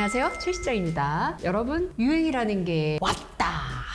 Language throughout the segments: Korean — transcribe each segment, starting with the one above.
안녕하세요. 최시장입니다. 여러분, 유행이라는 게 왔다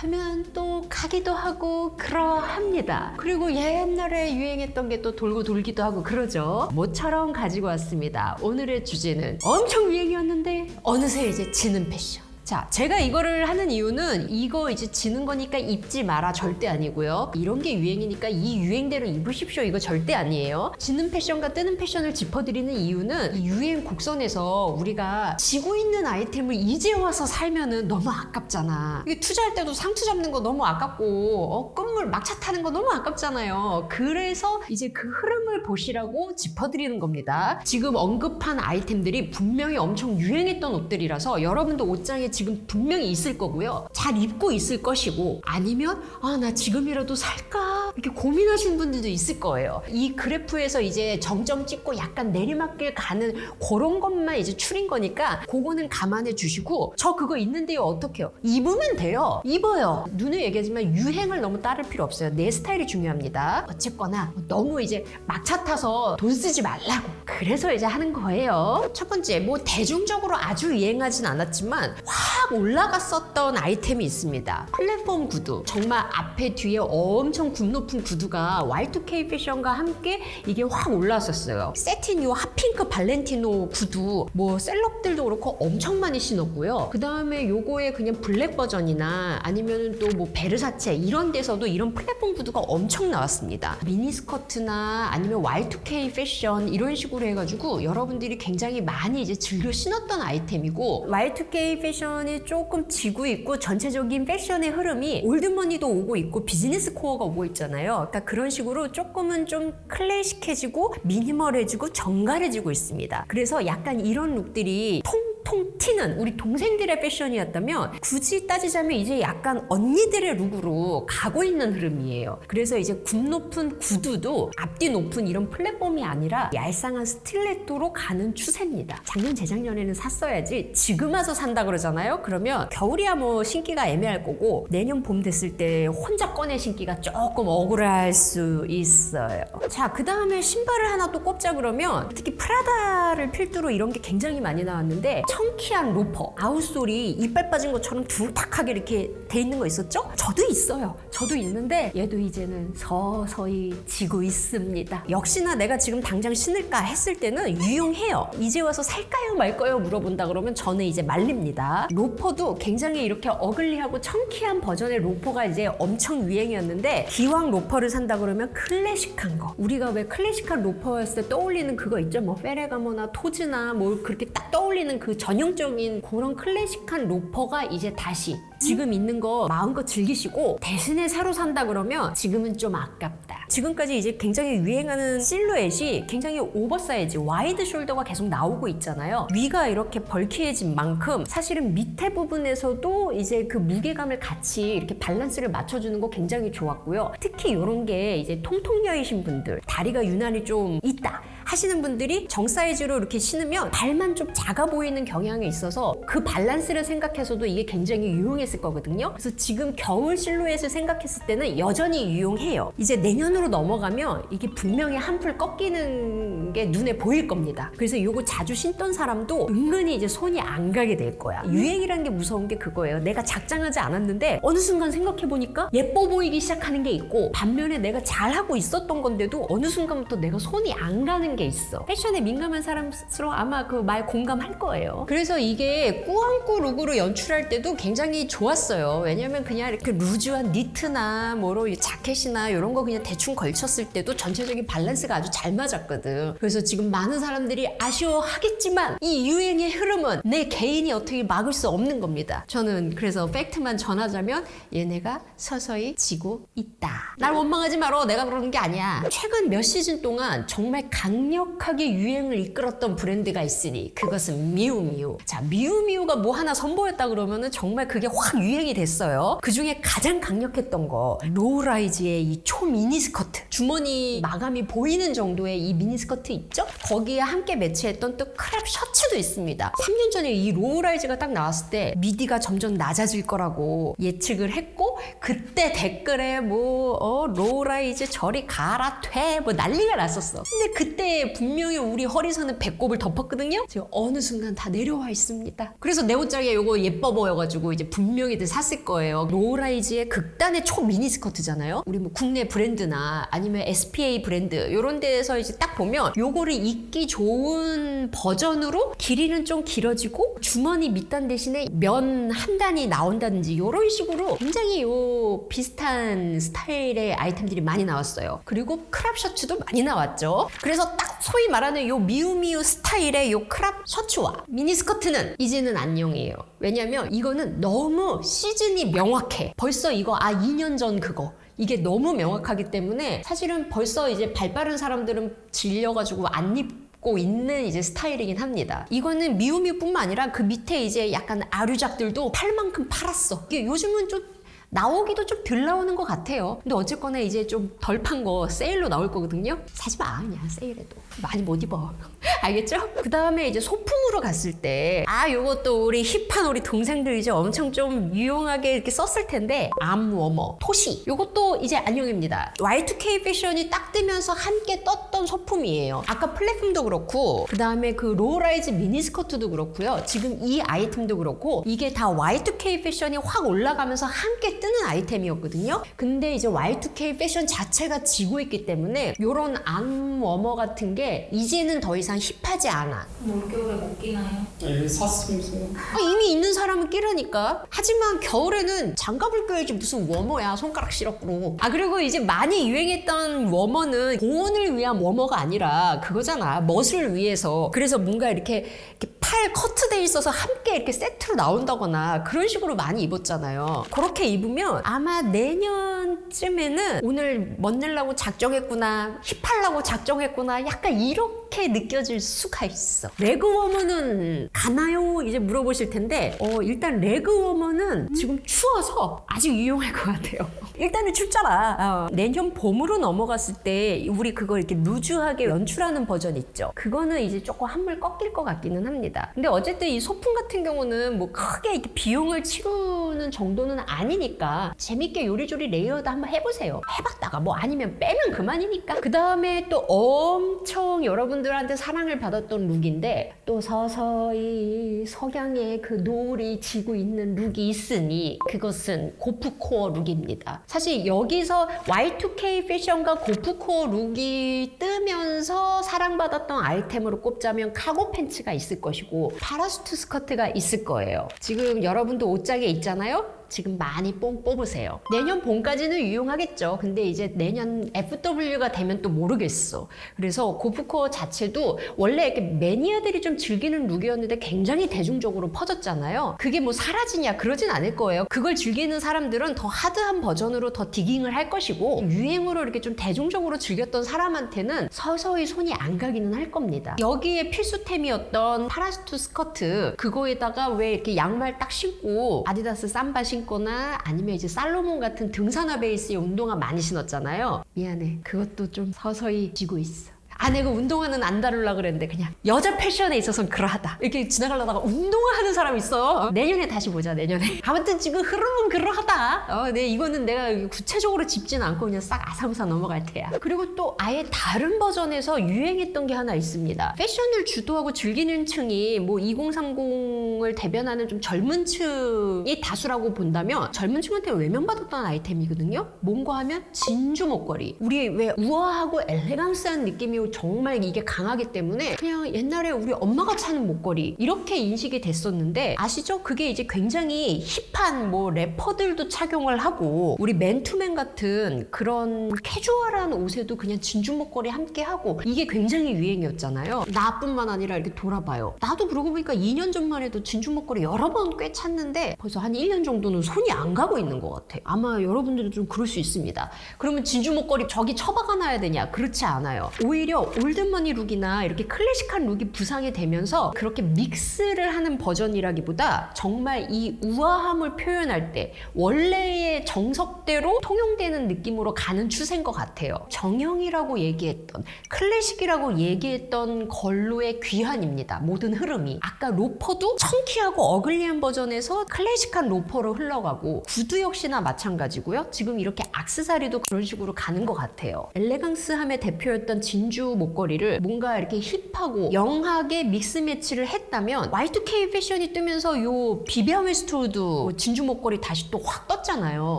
하면 또 가기도 하고 그러합니다. 그리고 옛날에 유행했던 게 또 돌고 돌기도 하고 그러죠. 모처럼 가지고 왔습니다. 오늘의 주제는 엄청 유행이었는데 어느새 이제 지는 패션. 자, 제가 이거를 하는 이유는 이거 이제 지는 거니까 입지 마라 절대 아니고요. 이런 게 유행이니까 이 유행대로 입으십시오 이거 절대 아니에요. 지는 패션과 뜨는 패션을 짚어드리는 이유는 이 유행 곡선에서 우리가 지고 있는 아이템을 이제 와서 살면은 너무 아깝잖아. 이게 투자할 때도 상투 잡는 거 너무 아깝고 어, 끝물 막차 타는 거 너무 아깝잖아요. 그래서 이제 그 흐름을 보시라고 짚어드리는 겁니다. 지금 언급한 아이템들이 분명히 엄청 유행했던 옷들이라서 여러분도 옷장에 지금 분명히 있을 거고요. 잘 입고 있을 것이고 아니면 아 나 지금이라도 살까 이렇게 고민하시는 분들도 있을 거예요. 이 그래프에서 이제 정점 찍고 약간 내리막길 가는 그런 것만 이제 추린 거니까 그거는 감안해 주시고 저 그거 있는데요 어떡해요? 입으면 돼요. 입어요. 눈에 얘기하지만 유행을 너무 따를 필요 없어요. 내 스타일이 중요합니다. 어쨌거나 너무 이제 막차 타서 돈 쓰지 말라고 그래서 이제 하는 거예요. 첫 번째 뭐 대중적으로 아주 유행하진 않았지만 확 올라갔었던 아이템이 있습니다. 플랫폼 구두. 정말 앞에 뒤에 엄청 굽높 은 구두가 Y2K 패션과 함께 이게 확 올라왔었어요. 세틴 요 핫핑크 발렌티노 구두 뭐 셀럽들도 그렇고 엄청 많이 신었고요. 그 다음에 요거의 그냥 블랙 버전이나 아니면 또 뭐 베르사체 이런 데서도 이런 플랫폼 구두가 엄청 나왔습니다. 미니스커트나 아니면 Y2K 패션 이런 식으로 해가지고 여러분들이 굉장히 많이 이제 즐겨 신었던 아이템이고 Y2K 패션이 조금 지고 있고 전체적인 패션의 흐름이 올드머니도 오고 있고 비즈니스 코어가 오고 있잖아요. 그러니까 그런 식으로 조금은 좀 클래식해지고 미니멀해지고 정갈해지고 있습니다. 그래서 약간 이런 룩들이 통 통 튀는 우리 동생들의 패션이었다면 굳이 따지자면 이제 약간 언니들의 룩으로 가고 있는 흐름이에요. 그래서 이제 굽 높은 구두도 앞뒤 높은 이런 플랫폼이 아니라 얄쌍한 스틸레토로 가는 추세입니다. 작년 재작년에는 샀어야지 지금 와서 산다 그러잖아요. 그러면 겨울이야 뭐 신기가 애매할 거고 내년 봄 됐을 때 혼자 꺼내 신기가 조금 억울할 수 있어요. 자, 그 다음에 신발을 하나 또 꼽자 그러면 특히 프라다를 필두로 이런 게 굉장히 많이 나왔는데 청키한 로퍼 아웃솔이 이빨 빠진 것처럼 둔탁하게 이렇게 돼 있는 거 있었죠? 저도 있어요. 저도 있는데 얘도 이제는 서서히 지고 있습니다. 역시나 내가 지금 당장 신을까 했을 때는 유용해요. 이제 와서 살까요 말까요 물어본다 그러면 저는 이제 말립니다. 로퍼도 굉장히 이렇게 어글리하고 청키한 버전의 로퍼가 이제 엄청 유행이었는데 기왕 로퍼를 산다 그러면 클래식한 거. 우리가 왜 클래식한 로퍼였을 때 떠올리는 그거 있죠? 뭐 페레가모나 토즈나 뭐 그렇게 딱 떠올리는 그 전형적인 그런 클래식한 로퍼가 이제 다시 지금 있는 거 마음껏 즐기시고 대신에 새로 산다 그러면 지금은 좀 아깝다. 지금까지 이제 굉장히 유행하는 실루엣이 굉장히 오버사이즈, 와이드 숄더가 계속 나오고 있잖아요. 위가 이렇게 벌키해진 만큼 사실은 밑에 부분에서도 이제 그 무게감을 같이 이렇게 밸런스를 맞춰주는 거 굉장히 좋았고요. 특히 이런 게 이제 통통녀이신 분들, 다리가 유난히 좀 있다. 하시는 분들이 정 사이즈로 이렇게 신으면 발만 좀 작아 보이는 경향이 있어서 그 밸런스를 생각해서도 이게 굉장히 유용했을 거거든요. 그래서 지금 겨울 실루엣을 생각했을 때는 여전히 유용해요. 이제 내년으로 넘어가면 이게 분명히 한풀 꺾이는 게 눈에 보일 겁니다. 그래서 이거 자주 신던 사람도 은근히 이제 손이 안 가게 될 거야. 유행이라는 게 무서운 게 그거예요. 내가 작정하지 않았는데 어느 순간 생각해 보니까 예뻐 보이기 시작하는 게 있고 반면에 내가 잘하고 있었던 건데도 어느 순간부터 내가 손이 안 가는 게 있어. 패션에 민감한 사람일수록 아마 그 말 공감할 거예요. 그래서 이게 꾸안꾸 룩으로 연출할 때도 굉장히 좋았어요. 왜냐면 그냥 이렇게 루즈한 니트나 뭐로 이 자켓이나 이런 거 그냥 대충 걸쳤을 때도 전체적인 밸런스가 아주 잘 맞았거든. 그래서 지금 많은 사람들이 아쉬워하겠지만 이 유행의 흐름은 내 개인이 어떻게 막을 수 없는 겁니다. 저는 그래서 팩트만 전하자면 얘네가 서서히 지고 있다. 날 원망하지 말어. 내가 그러는 게 아니야. 최근 몇 시즌 동안 정말 강 력하게 유행을 이끌었던 브랜드가 있으니 그것은 미우미우. 자, 미우미우가 뭐 하나 선보였다 그러면은 정말 그게 확 유행이 됐어요. 그 중에 가장 강력했던 거 로우라이즈의 이 초미니 스커트. 주머니 마감이 보이는 정도의 이 미니 스커트 있죠? 거기에 함께 매치했던 또 크랩 셔츠도 있습니다. 3년 전에 이 로우라이즈가 딱 나왔을 때 미디가 점점 낮아질 거라고 예측을 했고 그때 댓글에 뭐 어, 로우라이즈 저리 가라 퇴 뭐 난리가 났었어. 근데 그때 분명히 우리 허리선은 배꼽을 덮었거든요. 지금 어느 순간 다 내려와 있습니다. 그래서 내 옷장에 요거 예뻐 보여가지고 이제 분명히들 샀을 거예요. 로우라이즈의 극단의 초 미니 스커트잖아요. 우리 뭐 국내 브랜드나 아니면 SPA 브랜드 요런 데에서 이제 딱 보면 요거를 입기 좋은 버전으로 길이는 좀 길어지고 주머니 밑단 대신에 면 한 단이 나온다든지 요런 식으로 굉장히 요 비슷한 스타일의 아이템들이 많이 나왔어요. 그리고 크랍 셔츠도 많이 나왔죠. 그래서 딱 소위 말하는 요 미우미우 스타일의 요 크랍 셔츠와 미니스커트는 이제는 안녕이에요. 왜냐면 이거는 너무 시즌이 명확해. 벌써 이거 아 2년 전 그거. 이게 너무 명확하기 때문에 사실은 벌써 이제 발 빠른 사람들은 질려가지고 안 입고 있는 이제 스타일이긴 합니다. 이거는 미우미우뿐만 아니라 그 밑에 이제 약간 아류작들도 팔 만큼 팔았어. 이게 요즘은 좀 나오기도 좀 덜 나오는 것 같아요. 근데 어쨌거나 이제 좀 덜 판 거 세일로 나올 거거든요. 사지 마 그냥 세일해도 많이 못 입어. 알겠죠? 그 다음에 이제 소품으로 갔을 때 아 요것도 우리 힙한 우리 동생들 이제 엄청 좀 유용하게 이렇게 썼을 텐데 암워머 토시 요것도 이제 안녕입니다. Y2K 패션이 딱 뜨면서 함께 떴던 소품이에요. 아까 플랫폼도 그렇고 그 다음에 그 로우라이즈 미니스커트도 그렇고요. 지금 이 아이템도 그렇고 이게 다 Y2K 패션이 확 올라가면서 함께 뜨는 아이템이었거든요. 근데 이제 Y2K 패션 자체가 지고 있기 때문에 요런 암워머 같은 게 이제는 더 이상 힙하지 않아. 올겨울에 못 끼나요? 예, 샀으면서요. 아, 이미 있는 사람은 끼라니까. 하지만 겨울에는 장갑을 껴야지 무슨 워머야 손가락 시럽으로. 아 그리고 이제 많이 유행했던 워머는 보온을 위한 워머가 아니라 그거잖아 멋을 위해서. 그래서 뭔가 이렇게, 이렇게 팔 커트돼 있어서 함께 이렇게 세트로 나온다거나 그런 식으로 많이 입었잖아요. 그렇게 입으면 아마 내년쯤에는 오늘 멋내려고 작정했구나 힙하려고 작정했구나 약간 이렇게 느껴질 수가 있어. 레그 워머는 가나요? 이제 물어보실 텐데 어, 일단 레그 워머는 지금 추워서 아직 유용할 것 같아요. 일단은 춥잖아. 어, 내년 봄으로 넘어갔을 때 우리 그거 이렇게 루즈하게 연출하는 버전 있죠. 그거는 이제 조금 한물 꺾일 것 같기는 합니다. 근데 어쨌든 이 소품 같은 경우는 뭐 크게 이렇게 비용을 치르는 정도는 아니니까 재밌게 요리조리 레이어드 한번 해보세요. 해봤다가 뭐 아니면 빼면 그만이니까. 그 다음에 또 엄청 여러분들한테 사랑 을 받았던 룩인데 또 서서히 석양의 그 노을이 지고 있는 룩이 있으니 그것은 고프코어 룩입니다. 사실 여기서 Y2K 패션과 고프코어 룩이 뜨면서 사랑받았던 아이템으로 꼽자면 카고 팬츠가 있을 것이고 파라슈트 스커트가 있을 거예요. 지금 여러분도 옷장에 있잖아요? 지금 많이 뽕 뽑으세요. 내년 봄까지는 유용하겠죠. 근데 이제 내년 FW가 되면 또 모르겠어. 그래서 고프코어 자체도 원래 이렇게 매니아들이 좀 즐기는 룩이었는데 굉장히 대중적으로 퍼졌잖아요. 그게 뭐 사라지냐 그러진 않을 거예요. 그걸 즐기는 사람들은 더 하드한 버전으로 더 디깅을 할 것이고 유행으로 이렇게 좀 대중적으로 즐겼던 사람한테는 서서히 손이 안 가기는 할 겁니다. 여기에 필수템이었던 파라슈트 스커트 그거에다가 왜 이렇게 양말 딱 신고 아디다스 삼바 신 거나 아니면 이제 살로몬 같은 등산화 베이스의 운동화 많이 신었잖아요. 미안해. 그것도 좀 서서히 지고 있어. 아, 내가 운동화는 안 다루려 그랬는데 그냥 여자 패션에 있어서는 그러하다. 이렇게 지나가려다가 운동화 하는 사람 있어. 내년에 다시 보자, 내년에. 아무튼 지금 흐름은 그러하다. 어, 네, 이거는 내가 구체적으로 짚지는 않고 그냥 싹 아사무사 넘어갈 테야. 그리고 또 아예 다른 버전에서 유행했던 게 하나 있습니다. 패션을 주도하고 즐기는 층이 뭐 2030을 대변하는 좀 젊은 층이 다수라고 본다면 젊은 층한테 외면받았던 아이템이거든요. 뭔가 하면 진주 목걸이. 우리 왜 우아하고 엘레강스한 느낌이 정말 이게 강하기 때문에 그냥 옛날에 우리 엄마가 차는 목걸이 이렇게 인식이 됐었는데 아시죠? 그게 이제 굉장히 힙한 뭐 래퍼들도 착용을 하고 우리 맨투맨 같은 그런 캐주얼한 옷에도 그냥 진주 목걸이 함께 하고 이게 굉장히 유행이었잖아요. 나뿐만 아니라 이렇게 돌아봐요. 나도 그러고 보니까 2년 전만 해도 진주 목걸이 여러 번 꽤 찼는데 벌써 한 1년 정도는 손이 안 가고 있는 것 같아요. 아마 여러분들도 좀 그럴 수 있습니다. 그러면 진주 목걸이 저기 처박아 놔야 되냐? 그렇지 않아요. 오히려 올드머니 룩이나 이렇게 클래식한 룩이 부상이 되면서 그렇게 믹스를 하는 버전이라기보다 정말 이 우아함을 표현할 때 원래의 정석대로 통용되는 느낌으로 가는 추세인 것 같아요. 정형이라고 얘기했던 클래식이라고 얘기했던 걸로의 귀환입니다. 모든 흐름이. 아까 로퍼도 청키하고 어글리한 버전에서 클래식한 로퍼로 흘러가고 구두 역시나 마찬가지고요. 지금 이렇게 악세사리도 그런 식으로 가는 것 같아요. 엘레강스함의 대표였던 진주 목걸이를 뭔가 이렇게 힙하고 영하게 믹스 매치를 했다면 Y2K 패션이 뜨면서 요 비비안 웨스트우드 진주 목걸이 다시 또 확 떴잖아요.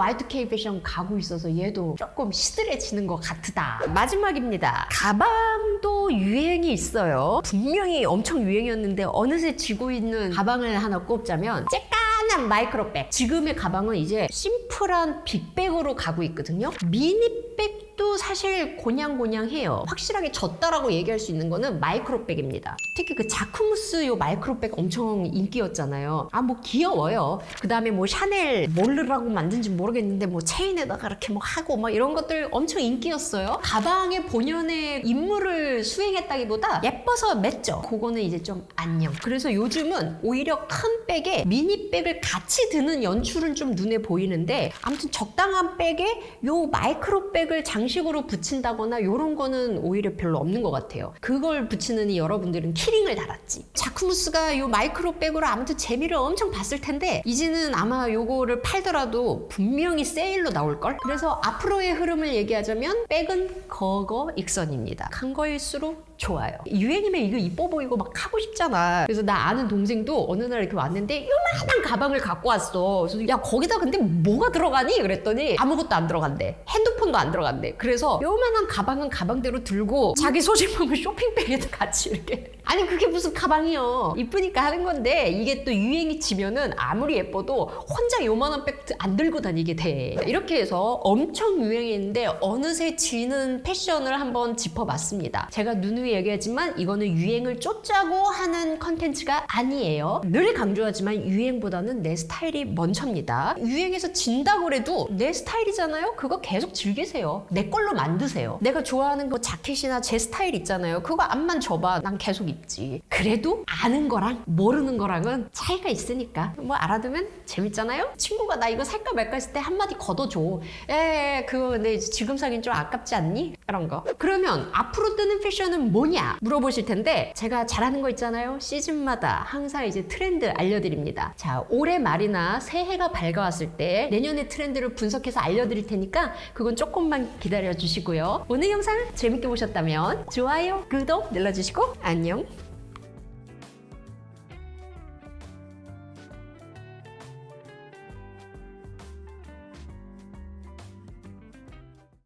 Y2K 패션 가고 있어서 얘도 조금 시들해지는 것 같다. 마지막입니다. 가방도 유행이 있어요. 분명히 엄청 유행이었는데 어느새 지고 있는 가방을 하나 꼽자면 쬐깐한 마이크로백. 지금의 가방은 이제 심플한 빅백으로 가고 있거든요. 미니백 도 사실 고냥고냥해요. 확실하게 졌다라고 얘기할 수 있는 거는 마이크로백입니다. 특히 그 자쿠무스 요 마이크로백 엄청 인기였잖아요. 아 뭐 귀여워요. 그 다음에 뭐 샤넬 뭘르라고 만든지 모르겠는데 뭐 체인에다가 이렇게 뭐 하고 막 이런 것들 엄청 인기였어요. 가방의 본연의 임무를 수행했다기보다 예뻐서 맸죠. 그거는 이제 좀 안녕. 그래서 요즘은 오히려 큰 백에 미니백을 같이 드는 연출은 좀 눈에 보이는데 아무튼 적당한 백에 요 마이크로백을 장 식으로 붙인다거나 요런 거는 오히려 별로 없는 것 같아요. 그걸 붙이느니 여러분들은 키링을 달았지. 자쿠무스가 요 마이크로백으로 아무튼 재미를 엄청 봤을 텐데 이제는 아마 요거를 팔더라도 분명히 세일로 나올걸? 그래서 앞으로의 흐름을 얘기하자면 백은 거거 익선입니다. 간 거일수록 좋아요. 유행이면 이거 이뻐 보이고 막 하고 싶잖아. 그래서 나 아는 동생도 어느 날 이렇게 왔는데 요만한 가방을 갖고 왔어. 그래서 야 거기다 근데 뭐가 들어가니? 그랬더니 아무것도 안 들어간대. 핸드폰도 안 들어간대. 그래서 요만한 가방은 가방대로 들고 자기 소지품을 쇼핑백에다 같이 이렇게. 아니 그게 무슨 가방이요. 이쁘니까 하는 건데 이게 또 유행이 지면은 아무리 예뻐도 혼자 요만한 백 안 들고 다니게 돼. 이렇게 해서 엄청 유행했는데 어느새 지는 패션을 한번 짚어봤습니다. 제가 누누이 얘기하지만 이거는 유행을 쫓자고 하는 컨텐츠가 아니에요. 늘 강조하지만 유행보다는 내 스타일이 먼저입니다. 유행에서 진다고 해도 내 스타일이잖아요. 그거 계속 즐기세요. 내 걸로 만드세요. 내가 좋아하는 그 자켓이나 제 스타일 있잖아요. 그거 앞만 줘봐. 난 계속 입지. 그래도 아는 거랑 모르는 거랑은 차이가 있으니까 뭐 알아두면 재밌잖아요. 친구가 나 이거 살까 말까 했을 때 한마디 걷어줘. 에 그거 근데 지금 사긴 좀 아깝지 않니? 이런 거. 그러면 앞으로 뜨는 패션은 뭐냐 물어보실 텐데 제가 잘하는 거 있잖아요. 시즌마다 항상 이제 트렌드 알려드립니다. 자 올해 말이나 새해가 밝아왔을 때 내년의 트렌드를 분석해서 알려드릴 테니까 그건 조금만 기다려 주시고요. 오늘 영상 재밌게 보셨다면 좋아요, 구독 눌러주시고 안녕.